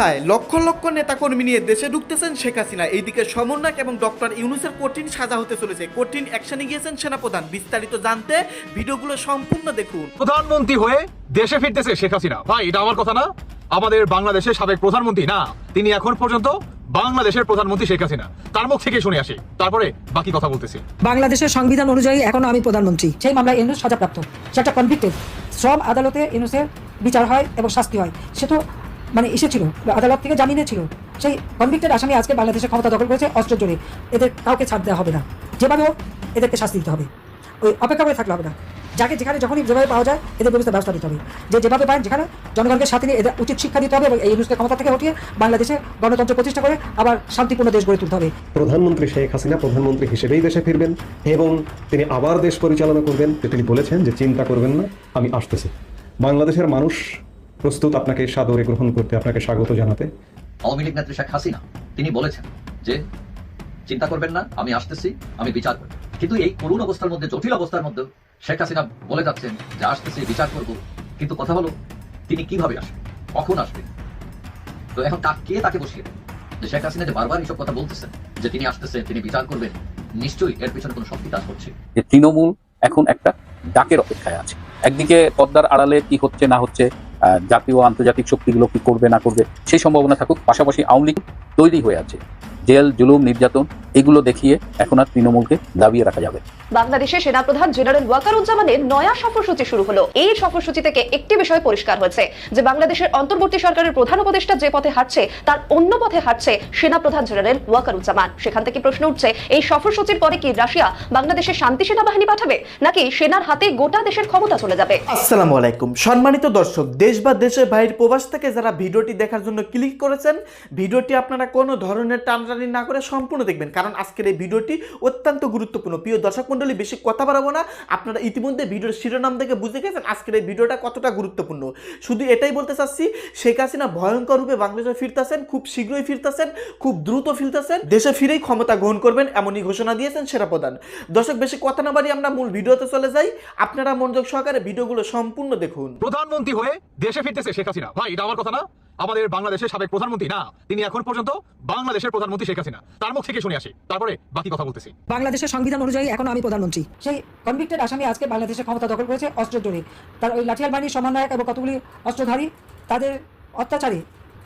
হায় লক্ষ লক্ষ নেতাকর্মী নিয়ে দেশে ঢুকতেছেন শেখ হাসিনা। এইদিকে সমন্বয়ক এবং ডক্টর ইউনুসের কঠিন সাজা হতে চলেছে। কঠিন অ্যাকশনে গিয়েছেন সেনাপ্রধান। বিস্তারিত জানতে ভিডিওগুলো সম্পূর্ণ দেখুন। প্রধানমন্ত্রী হয়ে দেশে ফিরতেছে শেখ হাসিনা। ভাই এটা আমার কথা না? আমাদের বাংলাদেশের সাবেক প্রধানমন্ত্রী? না তিনি এখন পর্যন্ত বাংলাদেশের প্রধানমন্ত্রী শেখ হাসিনা। তার মুখ থেকে শুনে আসি। তারপরে বাকি কথা বলতেছি। বাংলাদেশের সংবিধান অনুযায়ী এখনও আমি প্রধানমন্ত্রী। সেই মামলায় ইউনুস সাজাপ্রাপ্ত। সেটা কনভিক্টেড শ্রম আদালতে ইউনুসের বিচার হয় এবং শাস্তি হয়। সে তো মানে এসেছিল আদালত থেকে জামিনে ছিল। সেই কনভিক্টেড আসামি আজকে বাংলাদেশের ক্ষমতা দখল করেছে অস্ত্র জোরে। এদের কাউকে ছাড় দেওয়া হবে না। যেভাবে হোক, এদেরকে শাস্তি দিতে হবে। ওই অপেক্ষা করে থাকলে হবে না। যাকে যেখানে যখনই যেভাবে পাওয়া যায়, এদের ব্যবস্থা ব্যবস্থা দিতে হবে। যে যেভাবে পায় যেখানে, জনগণকে সাথে নিয়ে এদের উচিত শিক্ষা দিতে হবে এবং এই ইউনুসকে ক্ষমতা থেকে উঠিয়ে বাংলাদেশে গণতন্ত্র প্রতিষ্ঠা করে আবার শান্তিপূর্ণ দেশ গড়ে তুলতে হবে। প্রধানমন্ত্রী শেখ হাসিনা প্রধানমন্ত্রী হিসেবেই দেশে ফিরবেন এবং তিনি আবার দেশ পরিচালনা করবেন। তিনি বলেছেন যে চিন্তা করবেন না, আমি আসতেছি। বাংলাদেশের মানুষ প্রস্তুত আপনাকে সাদরে গ্রহণ করতে আপনাকে স্বাগত জানাতে। আওয়ামী লীগ নেত্রী শেখ হাসিনা তিনি বলেছেন যে চিন্তা করবেন না আমি আসতেছি আমি বিচার করব। কিন্তু এই করুণ অবস্থার মধ্যে জটিল অবস্থার মধ্যে শেখ হাসিনা বলে যাচ্ছেন যে আসতেছি বিচার করব। কিন্তু কথা হলো তিনি কীভাবে আসবেন? কখন আসবেন? তো এখন কা- কে তাকে বসিয়ে যে শেখ হাসিনা যে বারবার এইসব কথা বলতেছেন যে তিনি আসতেছেন তিনি বিচার করবেন নিশ্চয়ই এর পিছনে কোনো শক্তি কাজ করছে। যে তৃণমূল এখন একটা ডাকের অপেক্ষায় আছে। একদিকে পদ্মার আড়ালে কি হচ্ছে না হচ্ছে জাতীয় আন্তর্জাতিক শক্তিগুলো কি করবে, না করবে, সেই সম্ভাবনা থাকুক। পাশাপাশি আওয়ামী লীগ তৈরি হয়ে আছে। জেল জুলুম নির্যাতন এগুলো দেখিয়ে এখন আর তৃণমূলকে দাবিয়ে রাখা যাবে। বাংলাদেশের সেনাপ্রধান জেনারেল ওয়াকারুজ্জামানের নয়া সফরসূচি শুরু হলো। এই সফরসূচি থেকে একটি বিষয় পরিষ্কার হয়েছে যে বাংলাদেশের অন্তর্বর্তী সরকারের প্রধান উপদেষ্টা যে পথে হাঁটছে তার অন্য পথে হাঁটছে সেনাপ্রধান জেনারেল ওয়াকারুজ্জামান। সেখান থেকে প্রশ্ন উঠছে এই সফরসূচির পরে কি রাশিয়া বাংলাদেশের শান্তি সেনাবাহিনী পাঠাবে নাকি সেনার হাতে গোটা দেশের ক্ষমতা চলে যাবে? আসসালামু আলাইকুম। সম্মানিত দর্শক দেশ বা দেশের বাইরের প্রবাস থেকে যারা ভিডিওটি দেখার জন্য ক্লিক করেছেন ভিডিওটি আপনারা কোনো ধরনের টানটানি না করে সম্পূর্ণ দেখবেন। কারণ আজকের এই ভিডিওটি অত্যন্ত গুরুত্বপূর্ণ। প্রিয় দর্শক মণ্ডলী, বেশি কথা বাড়াবো না। আপনারা ইতিমধ্যে ভিডিওর শিরোনাম থেকে বুঝে গেছেন আজকের এই ভিডিওটা কতটা গুরুত্বপূর্ণ। শুধু এটাই বলতে চাচ্ছি, শেখ হাসিনা ভয়ঙ্কর রূপে বাংলাদেশে ফিরতেছেন, খুব শীঘ্রই ফিরতেছেন, খুব দ্রুত ফিরতেছেন। দেশে ফিরেই ক্ষমতা গ্রহণ করবেন এমনই ঘোষণা দিয়েছেন সেরা প্রধান। দর্শক, বেশি কথা না বাড়ি আমরা মূল ভিডিওতে চলে যাই। আপনারা মনোযোগ সহকারে ভিডিওগুলো সম্পূর্ণ দেখুন। প্রধানমন্ত্রী হয়ে দেশে ফিরতেছে শেখ হাসিনা। ভাই, এটা আমার কথা না। আমাদের বাংলাদেশের সাবেক প্রধানমন্ত্রী না তিনি এখন পর্যন্ত বাংলাদেশের প্রধানমন্ত্রী শেখ হাসিনা। তার মুখ থেকে শুনে আসি তারপরে বাকি কথা বলতেছি। বাংলাদেশের সংবিধান অনুযায়ী এখন আমি প্রধানমন্ত্রী। সেই কনভিক্টেড আসামি আজকে বাংলাদেশের ক্ষমতা দখল করেছে অস্ত্র জোরে তার ওই লাঠিয়াল বাহিনীর সমন্বয়ক এবং কতগুলি অস্ত্রধারী তাদের অত্যাচারে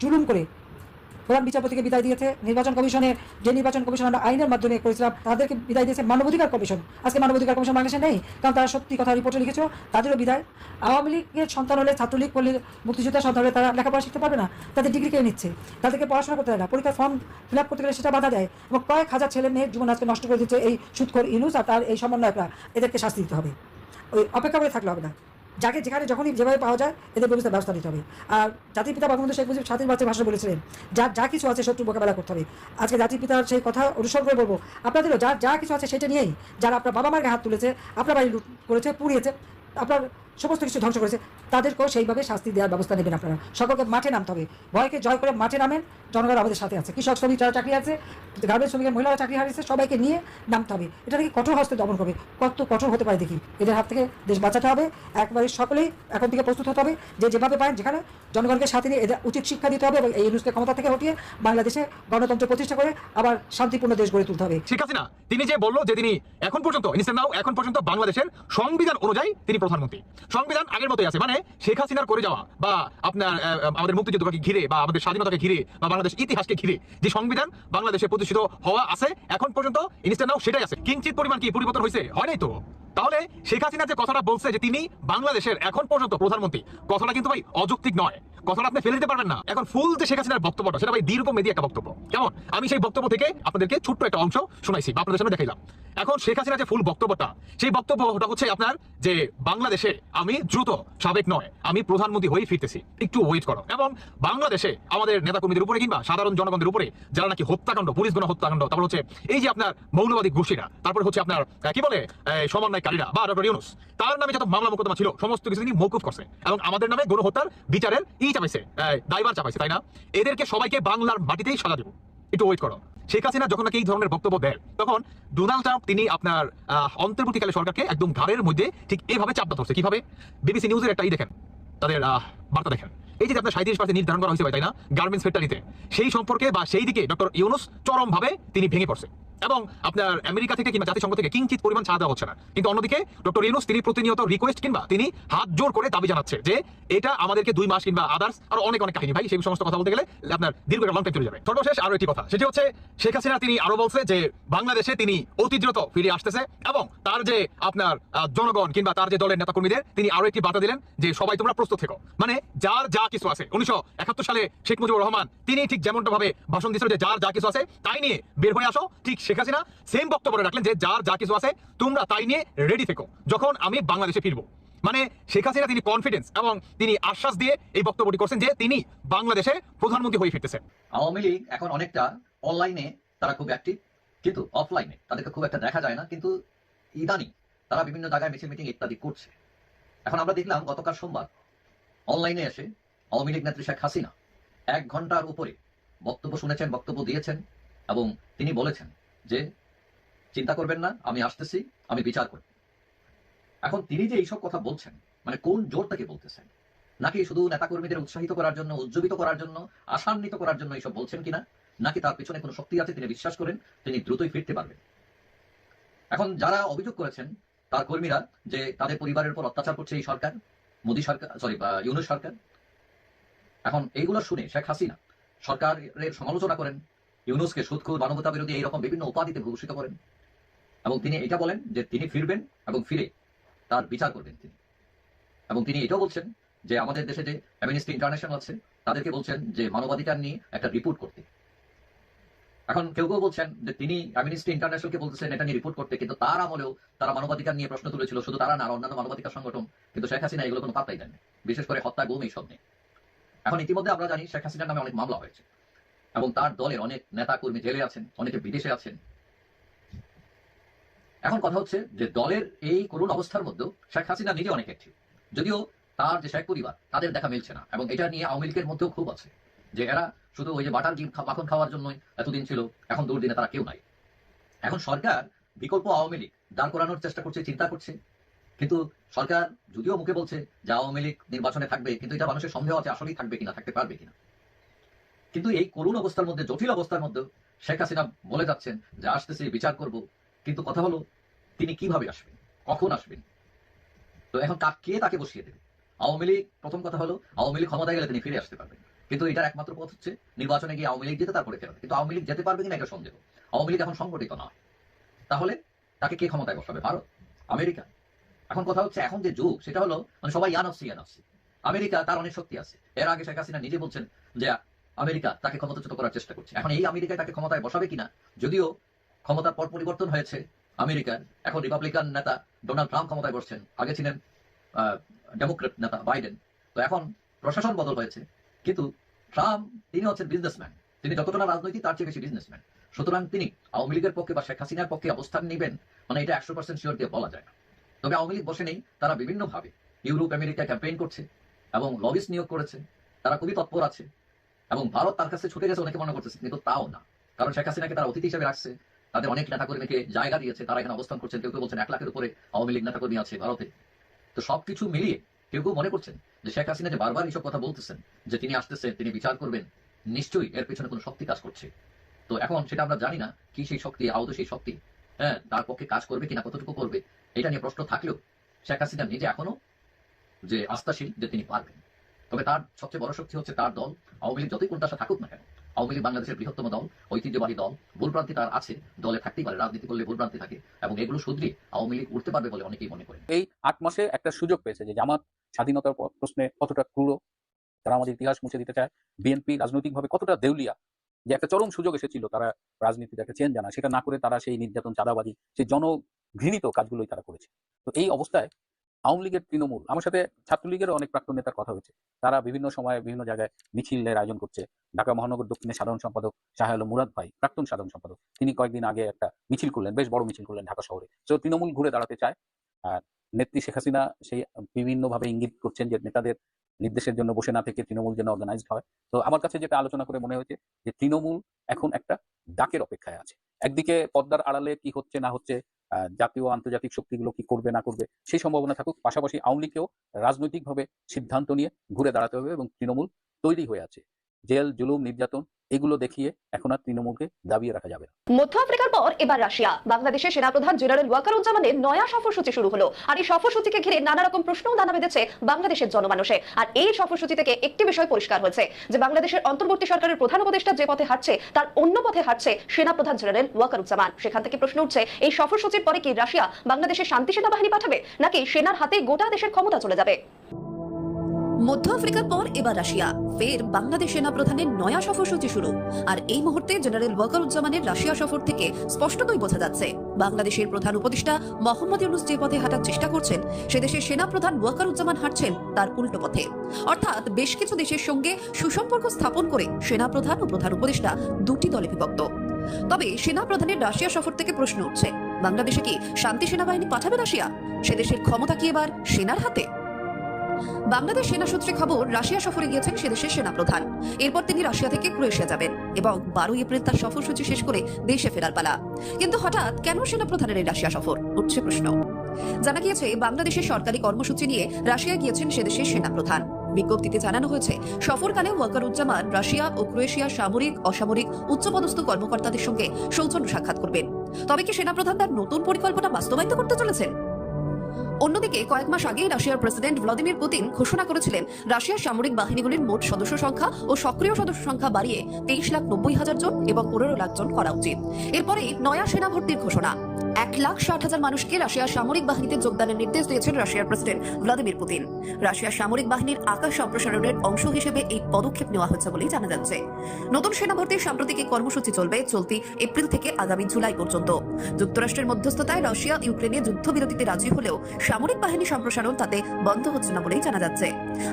জুলুম করে প্রধান বিচারপতিকে বিদায় দিয়েছে নির্বাচন কমিশনে যে নির্বাচন কমিশন আমরা আইনের মাধ্যমে করেছিলাম, তাদেরকে বিদায় দিয়েছে মানবাধিকার কমিশন। আজকে মানবাধিকার কমিশন বাংলাদেশে নেই, কারণ তারা সত্যি কথা রিপোর্টে লিখেছে, তাদেরও বিদায়। আওয়ামী লীগের সন্তান হলে ছাত্রলীগ করলে মুক্তিযোদ্ধার সন্তান হলে তারা লেখাপড়া শিখতে পারবে না, তাদের ডিগ্রি কেড়ে নিচ্ছে, তাদেরকে পড়াশোনা করতে দেয় না, পরীক্ষার ফর্ম ফিল আপ করতে গেলে সেটা বাধা দেয় এবং কয়েক হাজার ছেলে মেয়ের জীবন আজকে নষ্ট করে দিচ্ছে এই সুৎখর ইনুস আর তার এই সমন্বয়করা। এদেরকে শাস্তি দিতে হবে। ওই অপেক্ষা করে থাকলে হবে না। যাকে যেখানে যখনই যেভাবে পাওয়া যায়, এদের ব্যবস্থা ব্যবস্থা নিতে হবে। আর জাতির পিতা বঙ্গবন্ধু শেখ মুজিব স্বাধীন বাচ্চা ভাষা বলেছিলেন, যা যা কিছু আছে শত্রু মোকাবেলা করতে হবে। আজকে জাতির পিতার সেই কথা অনুসরণ করে বলব। আপনাদেরও যা যা কিছু আছে সেটা নিয়েই, যারা আপনার বাবা মার গায়ে হাত তুলেছে, আপনার বাড়ি লুট করেছে, পুড়িয়েছে, আপনার সমস্ত কিছু ধ্বংস করেছে, তাদেরকেও সেইভাবে শাস্তি দেওয়ার ব্যবস্থা নেবেন আপনারা। সকলকে মাঠে নামতে হবে। ভয়কে জয় করে মাঠে নামেন, জনগণ আমাদের সাথে আছে। কৃষক শ্রমিক যারা চাকরি আছে, গার্মেন্টস শ্রমিকের মহিলারা চাকরি হারিয়েছে, সবাইকে নিয়ে নামতে হবে। এটা থেকে কঠোর হস্তে দমন করবে। কত কঠোর হতে পারে দেখি। এদের হাত থেকে দেশ বাঁচাতে হবে। একবারে সকলেই এখন থেকে প্রস্তুত হতে হবে। যে যেভাবে পারেন যেখানে জনগণকে সাথে নিয়ে এদের উচিত শিক্ষা দিতে হবে এবং এই ইউনুসকে ক্ষমতা থেকে হটিয়ে বাংলাদেশে গণতন্ত্র প্রতিষ্ঠা করে আবার শান্তিপূর্ণ দেশ গড়ে তুলতে হবে। ঠিক আছে না? তিনি যে বলল যে তিনি এখন পর্যন্ত এখন পর্যন্ত বাংলাদেশের সংবিধান অনুযায়ী তিনি প্রধানমন্ত্রী। সংবিধান আগের মতোই আছে। মানে শেখ হাসিনার করে যাওয়া বা আপনার আমাদের মুক্তিযুদ্ধকে ঘিরে বা আমাদের স্বাধীনতাকে ঘিরে বা বাংলাদেশ ইতিহাসকে ঘিরে যে সংবিধান বাংলাদেশে প্রতিষ্ঠিত হওয়া আছে, এখন পর্যন্ত ইনস্ট্যান্ট নাও সেটাই আছে। কিঞ্চিত পরিমাণ কি পরিবর্তন হয়েছে? হয় তো? তাহলে শেখ হাসিনা যে কথাটা বলছে যে তিনি বাংলাদেশের এখন পর্যন্ত প্রধানমন্ত্রী, কথাটা কিন্তু ভাই অযৌক্তিক নয়। কথাটা আপনি ফেলে দিতে পারবেন না। এখন ফুল যে শেখ হাসিনার বক্তব্যটা, সেটা ভাই দীর্ঘমেয়াদী একটা বক্তব্য। কেমন? আমি সেই বক্তব্য থেকে আপনাদেরকে ছোট্ট একটা অংশ শোনাইছি বা আপনাদের সামনে দেখাইলাম। এখন শেখ হাসিনা যে ফুল বক্তব্যটা সেই বক্তব্যটা হচ্ছে আপনার যে বাংলাদেশে আমি দ্রুত সাবেক নয় আমি প্রধানমন্ত্রী হয়ে ফিরতেছি। একটু ওয়েট করো। এবং বাংলাদেশে আমাদের নেতাকর্মীদের উপরে কিংবা সাধারণ জনগণের উপরে যারা নাকি হত্যাকাণ্ড পুলিশ গণ হত্যাকাণ্ড তারপর হচ্ছে এই যে আপনার মৌলবাদী গোষ্ঠীরা তারপর হচ্ছে আপনার কি বলে সমন্বয়কারীরা বা ডক্টর ইউনুস তার নামে যত মামলা মোকদ্দমা ছিল সমস্ত কিছু তিনি মৌকুফ করছে। এবং আমাদের নামে গণহত্যার বিচারের ই চাপাইছে এই, দায়ভার চাপাইছে তাই না? এদেরকে সবাইকে বাংলার মাটিতেই সাজা দেবো। একটু ওয়েট করো। শেখ হাসিনা যখন নাকি এই ধরনের বক্তব্য দেয় তখন ডোনাল্ড ট্রাম্প তিনি আপনার অন্তর্বর্তীকালে সরকারকে একদম ঘাড়ের মধ্যে ঠিক এইভাবে চাপটা ধরছে কীভাবে? বিবিসি নিউজের একটা দেখেন, তাদের বার্তা দেখেন। এই যে আপনার সাঁত্রিশ পার্সেন্ট নির্ধারণ করা হয়েছে তাই না? গার্মেন্টস ফ্যাক্টরিতে সেই সম্পর্কে বা সেই দিকে ডক্টর ইউনুস চরমভাবে তিনি ভেঙে পড়ছে। এবং আপনার আমেরিকা থেকে কিংবা জাতিসংঘ থেকে কিঞ্চিত পরিমাণ ছাড়া দেওয়া হচ্ছে না। কিন্তু অন্যদিকে ডক্টর ইউনুস তিনি প্রতিনিয়ত রিকোয়েস্ট কিংবা তিনি হাত জোর করে দাবি জানাচ্ছে যে এটা আমাদেরকে দুই মাস কিংবা আদার্স আর অনেক অনেক কাহিনী। ভাই, সেই সমস্ত কথা বলতে গেলে আপনার দীর্ঘ লং টাইম চলে যাবে। সর্বশেষ আরও একটি কথা, সেটি হচ্ছে শেখ হাসিনা তিনি আরও বলছে যে বাংলাদেশে তিনি অতি দ্রুত ফিরে আসতেছে এবং তার যে আপনার জনগণ কিংবা তার যে দলের নেতাকর্মীদের তিনি আরও একটি বার্তা দিলেন যে সবাই তোমরা প্রস্তুত থেকো। মানে যার যা কিছু আছে, উনিশশো একাত্তর সালে শেখ মুজিবুর রহমান, তিনি ঠিক যেমনটা ভাবে ভাষণ দিয়েছিল যে যার যা কিছু আছে তাই নিয়ে বের হয়ে আসো, ঠিক শেখ হাসিনা সেম বক্তব্য রাখলেন যে যার যা কিছু আছে তোমরা তাই নিয়ে রেডি থেকো। যখন আমি বাংলাদেশে ফিরবো মানে শেখ হাসিনা তিনি কনফিডেন্স এবং তিনি আশ্বাস দিয়ে এই বক্তব্যটি করছেন যে তিনি বাংলাদেশে প্রধানমন্ত্রী হয়ে ফিরতেছেন। আওয়ামী লীগ এখন অনেকটা অনলাইনে তারা খুব অ্যাক্টিভ কিন্তু অফলাইনে তাদেরকে খুব একটা দেখা যায় না, কিন্তু ইদানিং তারা বিভিন্ন জায়গায় মিছিল মিটিং ইত্যাদি করছে। এখন আমরা দেখলাম গতকাল সোমবার অনলাইনে এসে আওয়ামী লীগ নেত্রী শেখ হাসিনা এক ঘণ্টার উপরে বক্তব্য শুনেছেন, বক্তব্য দিয়েছেন এবং তিনি বলেছেন যে চিন্তা করবেন না, আমি আসতেছি, আমি বিচার করব। এখন তিনি যে এইসব কথা বলছেন মানে কোন জোর থেকে বলতেছেন? নাকি শুধু নেতাকর্মীদের উৎসাহিত করার জন্য, উজ্জীবিত করার জন্য, আশান্বিত করার জন্য এইসব বলছেন কিনা? নাকি তার পিছনে কোনো শক্তি আছে, তিনি বিশ্বাস করেন, তিনি দ্রুতই ফিরতে পারবেন? এখন যারা অভিযোগ করেছেন, তার কর্মীরা যে তাদের পরিবারের উপর অত্যাচার করছে এই সরকার, মোদী সরকার সরি ইউনুস সরকার, এখন এইগুলো শুনে শেখ হাসিনা সরকারের সমালোচনা করেন ইউনুসকে সুদখুর মানবতা বিরোধী এইরকম বিভিন্ন উপাধিতে ভূষিত করেন। এবং তিনি এটা বলেন যে তিনি ফিরবেন এবং ফিরে তার বিচার করবেন তিনি। এবং তিনি এটাও বলছেন যে আমাদের দেশে যে অ্যামনিস্টি ইন্টারন্যাশনাল আছে, তাদেরকে বলছেন যে মানবাধিকার নিয়ে একটা রিপোর্ট করতে। এখন কেউ কেউ বলছেন যে তিনি অ্যামনিস্টি ইন্টারন্যাশনালকে বলতেছেন এটা নিয়ে রিপোর্ট করতে, কিন্তু তার আমলেও তারা মানবাধিকার নিয়ে প্রশ্ন তুলেছিল, শুধু তারা না অন্যান্য মানবাধিকার সংগঠন, কিন্তু শেখ হাসিনা এগুলো কোনো পাত্তাই দেন বিশেষ করে হত্যা, গুম এইসব নিয়ে। এখন ইতিমধ্যে আমরা জানি শেখ হাসিনার নামে অনেক মামলা হয়েছে। এবং তার দলের অনেক নেতা কর্মী জেলে আছেন, অনেকে বিদেশে আছেন। এখন কথা হচ্ছে যে দলের এই করুণ অবস্থার মধ্যেও শেখ হাসিনা নিজে অনেক অ্যাক্টিভ যদিও তার যে শেখ পরিবার, তাদের দেখা মিলছে না, এবং এটা নিয়ে আওয়ামী লীগের মধ্যেও খুব আছে যে এরা শুধু ওই যে বাটার ডিম মাখন খাওয়ার জন্যই এতদিন ছিল, এখন দুর্দিনে তারা কেউ নাই। এখন সরকার বিকল্প আওয়ামী লীগ দাঁড় করানোর চেষ্টা করছে, চিন্তা করছে। কিন্তু সরকার যদিও মুখে বলছে যে আওয়ামী লীগ নির্বাচনে থাকবে, কিন্তু এটা মানুষের সন্দেহ আছে আসলেই থাকবে কিনা, থাকতে পারবে কিনা। কিন্তু এই করুণ অবস্থার মধ্যে, জটিল অবস্থার মধ্যে শেখ হাসিনা বলে যাচ্ছেন যে আসতেছি বিচার করব। কিন্তু কথা হলো, তিনি কীভাবে আসবেন? কখন আসবেন? তো এখন কা- তাকে বসিয়ে দেবে? আওয়ামী লীগ, প্রথম কথা হলো, আওয়ামী লীগ ক্ষমতায় গেলে তিনি ফিরে আসতে পারবেন। কিন্তু এটার একমাত্র পথ হচ্ছে, নির্বাচনে গিয়ে আওয়ামী লীগ যেতে তারপরে ফেরত। কিন্তু আওয়ামী লীগ যেতে পারবে কিনা এটা সন্দেহ। আওয়ামী লীগ এখন সংগঠিত নয়। তাহলে তাকে কে ক্ষমতায় বসাবে? ভারত? আমেরিকা? এখন কথা হচ্ছে, এখন যে যুগ, সেটা হলো মানে সবাই ইয়ানফসি ইয়ানফসি আমেরিকা তার অনেক শক্তি আছে। এর আগে শেখ হাসিনা নিজে বলছেন যে আমেরিকা তাকে ক্ষমতাচ্যুত করার চেষ্টা করছে। এখন এই আমেরিকায় তাকে ক্ষমতায় বসাবে কিনা? যদিও ক্ষমতার পর পরিবর্তন হয়েছে, আমেরিকার এখন রিপাবলিকান নেতা ডোনাল্ড ট্রাম্প ক্ষমতায় বসছেন। আগে ছিলেন ডেমোক্রেট নেতা বাইডেন। তো এখন প্রশাসন বদল হয়েছে, কিন্তু ট্রাম্প তিনি হচ্ছেন বিজনেসম্যান। তিনি যতটা রাজনৈতিক, তার চেয়ে বেশি বিজনেসম্যান। সুতরাং তিনি আওয়ামী লীগের পক্ষে বা শেখ হাসিনার পক্ষে অবস্থান নেবেন মানে এটা একশো পার্সেন্ট শিওর দিয়ে বলা যায় না। তবে আওয়ামী লীগ বসে নেই, তারা বিভিন্নভাবে ইউরোপ আমেরিকা ক্যাম্পেইন করছে এবং লবিস নিয়োগ করেছে, তারা খুবই তৎপর আছে। এবং ভারত তার কাছে ছুটে গেছে অনেকে মনে করতেছে, কিন্তু তাও না। কারণ শেখ হাসিনাকে তারা অতিথি হিসেবে রাখছে, তাদের অনেক নেতাকর্মীকে জায়গা দিয়েছে, তারা এখানে অবস্থান করছেন, কেউ কেউ বলছেন এক লাখের উপরে আওয়ামী লীগ নেতাকর্মী আছে ভারতে। তো সবকিছু মিলিয়ে কেউ কেউ মনে করছেন যে শেখ হাসিনা যে বারবার এইসব কথা বলতেছেন, যে তিনি আসতেছেন, তিনি বিচার করবেন, নিশ্চয়ই এর পেছনে কোনো শক্তি কাজ করছে। তো এখন সেটা আমরা জানি না, কি সেই শক্তি, আহত সেই শক্তি হ্যাঁ তার পক্ষে কাজ করবে কিনা, কতটুকু করবে, এটা নিয়ে প্রশ্ন থাকলেও শেখ হাসিনা নিজে এখনও যে আস্থাশীল যে তিনি পারবেন। তবে তার সবচেয়ে বড় শক্তি হচ্ছে তার দল। আওয়ামী লীগ যতই কোনটা থাকুক না কেন, আওয়ামী লীগ বাংলাদেশের বৃহত্তম দল, ঐতিহ্যবাহী দল, ভুলভ্রান্তি তার আছে, দলে থাকতেই পারে, রাজনীতি করলে ভুলভ্রান্তি থাকে, এবং এগুলো শুধরিয়ে আওয়ামী লীগ উঠতে পারবে বলে অনেকেই মনে করেন। এই আট মাসে একটা সুযোগ পেয়েছে যে জামাত স্বাধীনতার প্রশ্নে কতটা ক্রূর, তারা আমাদের ইতিহাস মুছে দিতে চায়, বিএনপি রাজনৈতিকভাবে কতটা দেউলিয়া, যে একটা চরম সুযোগ এসেছিল তারা রাজনীতিতে একটা চেঞ্জ জানা সেটা না করে তারা সেই নির্যাতন, চাঁদাবাজি, সেই জনঘৃণিত কাজগুলোই তারা করেছে। তো এই অবস্থায় আওয়ামী লীগের তৃণমূল, আমার সাথে ছাত্রলীগের অনেক প্রাক্তন নেতার কথা হয়েছে। তারা বিভিন্ন সময়ে বিভিন্ন জায়গায় মিছিলের আয়োজন করছে। ঢাকা মহানগর দক্ষিণের সাধারণ সম্পাদক শাহ আলম মুরাদ ভাই, প্রাক্তন সাধারণ সম্পাদক, তিনি কয়েকদিন আগে একটা মিছিল করলেন, বেশ বড় মিছিল করলেন ঢাকা শহরে। তো তৃণমূল ঘুরে দাঁড়াতে চায়, আর নেত্রী শেখ হাসিনা সেই বিভিন্নভাবে ইঙ্গিত করছেন যে নেতাদের নির্দেশের জন্য বসে না থেকে তৃণমূল যেন অর্গানাইজড হয়। তো আমার কাছে যেটা আলোচনা করে মনে হয়েছে যে তৃণমূল এখন একটা ডাকের অপেক্ষায় আছে। একদিকে পদ্মার আড়ালে কি হচ্ছে না হচ্ছে জাতীয় আন্তর্জাতিক শক্তিগুলো কি করবে, না করবে, সেই সম্ভাবনা থাকুক। পাশাপাশি আওয়ামী লীগকেও রাজনৈতিকভাবে সিদ্ধান্ত নিয়ে ঘুরে দাঁড়াতে হবে এবং তৃণমূল তৈরি হয়ে আছে। জেল, জুলুম, নির্যাতন, এগুলো দেখিয়ে এখন আর তৃণমূলকে দাবিয়ে রাখা যাবে মধ্য আফ্রিকার পর এবার রাশিয়া। বাংলাদেশের সেনাপ্রধান জেনারেল ওয়াকারুজ্জামানের নয়া সফরসূচি শুরু হলো আর এই সফরসূচিকে ঘিরে নানা রকম প্রশ্নও দানা বেঁধেছে বাংলাদেশের জনমানসে। আর এই সফরসূচি থেকে একটি বিষয় পরিষ্কার হয়েছে, যে বাংলাদেশের অন্তর্বর্তী সরকারের প্রধান উপদেষ্টা যে পথে হাঁটছে, তার অন্য পথে হাঁটছে সেনাপ্রধান জেনারেল ওয়াকারুজ্জামান। সেখান থেকে প্রশ্ন উঠছে, এই সফরসূচির পরে কি রাশিয়া বাংলাদেশের শান্তি সেনাবাহিনী পাঠাবে, নাকি সেনার হাতে গোটা দেশের ক্ষমতা চলে যাবে? মধ্য আফ্রিকার পর এবার রাশিয়া। ফের বাংলাদেশ সেনাপ্রধানের নয়া সফরসূচি শুরু। আর এই মুহূর্তে জেনারেল ওয়াকারুজ্জামানের রাশিয়া সফর থেকে স্পষ্টতই বোঝা যাচ্ছে। বাংলাদেশের প্রধান উপদেষ্টা মোহাম্মদ ইউনুস যে পথে হাঁটার চেষ্টা করছেন, সে দেশের সেনাপ্রধান ওয়াকারুজ্জামান হাঁটছেন তার উল্টো পথে। অর্থাৎ বেশ কিছু দেশের সঙ্গে সুসম্পর্ক স্থাপন করে সেনাপ্রধান ও প্রধান উপদেষ্টা দুটি দলে বিভক্ত। তবে সেনাপ্রধানের রাশিয়া সফর থেকে প্রশ্ন উঠছে, বাংলাদেশে কি শান্তি সেনাবাহিনী পাঠাবে রাশিয়া? সে দেশের ক্ষমতা কি এবার সেনার হাতে? বাংলাদেশ সেনা সূত্রে খবর, রাশিয়া সফরে গিয়েছেন সে দেশের সেনাপ্রধান। এরপর তিনি রাশিয়া থেকে ক্রোয়েশিয়া যাবেন এবং বারোই এপ্রিল তার সফরসূচি শেষ করে দেশে ফেরার পালা। কিন্তু হঠাৎ কেন সেনাপ্রধানের এই রাশিয়া সফর? উঠছে প্রশ্ন। জানা গিয়েছে, বাংলাদেশের সরকারি কর্মসূচি নিয়ে রাশিয়া গিয়েছেন সে দেশের সেনাপ্রধান। বিজ্ঞপ্তিতে জানানো হয়েছে, সফরকালে ওয়াকারুজ্জামান রাশিয়া ও ক্রোয়েশিয়ার সামরিক, অসামরিক, উচ্চপদস্থ কর্মকর্তাদের সঙ্গে সৌজন্য সাক্ষাৎ করবেন। তবে কি সেনাপ্রধান তার নতুন পরিকল্পনা বাস্তবায়িত করতে চলেছেন? অন্যদিকে কয়েক মাস আগে রাশিয়ার প্রেসিডেন্ট ভ্লাদিমির পুতিন ঘোষণা করেছিলেন, রাশিয়ার সামরিক বাহিনীগুলির মোট সদস্য সংখ্যা ও সক্রিয় সদস্য সংখ্যা বাড়িয়ে তেইশ লাখ নব্বই হাজার জন এবং পনেরো লাখ জন করা উচিত। এরপরেই নয়া সেনা ভর্তির ঘোষণা। এক লাখ ষাট হাজার মানুষকে রাশিয়ার সামরিক বাহিনীতে যোগদানের নির্দেশ দিয়েছেন রাশিয়ার প্রেসিডেন্ট ভ্লাদিমির পুতিন। রাশিয়ার সামরিক বাহিনীর আকাশ সম্প্রসারণের অংশ হিসেবে এই পদক্ষেপ নেওয়া হয়েছে বলেই জানা যাচ্ছে। নতুন সেনা ভর্তির সাম্প্রতিক কর্মসূচি চলবে চলতি এপ্রিল থেকে আগামী জুলাই পর্যন্ত। যুক্তরাষ্ট্রের মধ্যস্থতায় রাশিয়া ইউক্রেনে যুদ্ধবিরতিতে রাজি হলেও সামরিক বাহিনী সম্প্রসারণ তাতে বন্ধ হচ্ছে না বলেই জানা যাচ্ছে।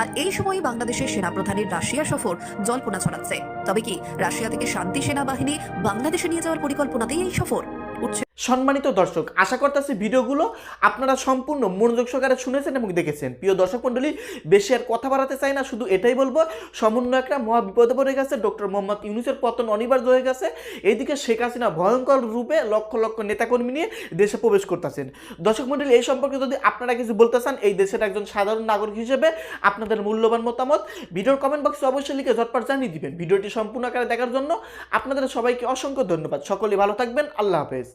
আর এই সময় বাংলাদেশের সেনাপ্রধানের রাশিয়া সফর জল্পনা ছড়াচ্ছে। তবে কি রাশিয়া থেকে শান্তি সেনাবাহিনী বাংলাদেশে নিয়ে যাওয়ার পরিকল্পনাতেই এই সফর? উঠছে সম্মানিত দর্শক, আশা করতেছি ভিডিওগুলো আপনারা সম্পূর্ণ মনোযোগ সহকারে শুনেছেন এবং দেখেছেন। প্রিয় দর্শক মণ্ডলী, বেশি আর কথা বাড়াতে চাই না, শুধু এটাই বলব সমন্বয়করা মহা বিপদে পড়ে গেছে, ডক্টর মোহাম্মদ ইউনুসের পতন অনিবার্য হয়ে গেছে। এইদিকে শেখ হাসিনা ভয়ঙ্কর রূপে লক্ষ লক্ষ নেতাকর্মী নিয়ে দেশে প্রবেশ করতেছেন। দর্শক মণ্ডলী, এই সম্পর্কে যদি আপনারা কিছু বলতে চান, এই দেশের একজন সাধারণ নাগরিক হিসেবে আপনাদের মূল্যবান মতামত, ভিডিওর কমেন্ট বক্সে অবশ্যই লিখে ঝটপট জানিয়ে দিবেন। ভিডিওটি সম্পূর্ণ আকারে দেখার জন্য আপনাদের সবাইকে অসংখ্য ধন্যবাদ। সকলে ভালো থাকবেন, আল্লাহ হাফেজ।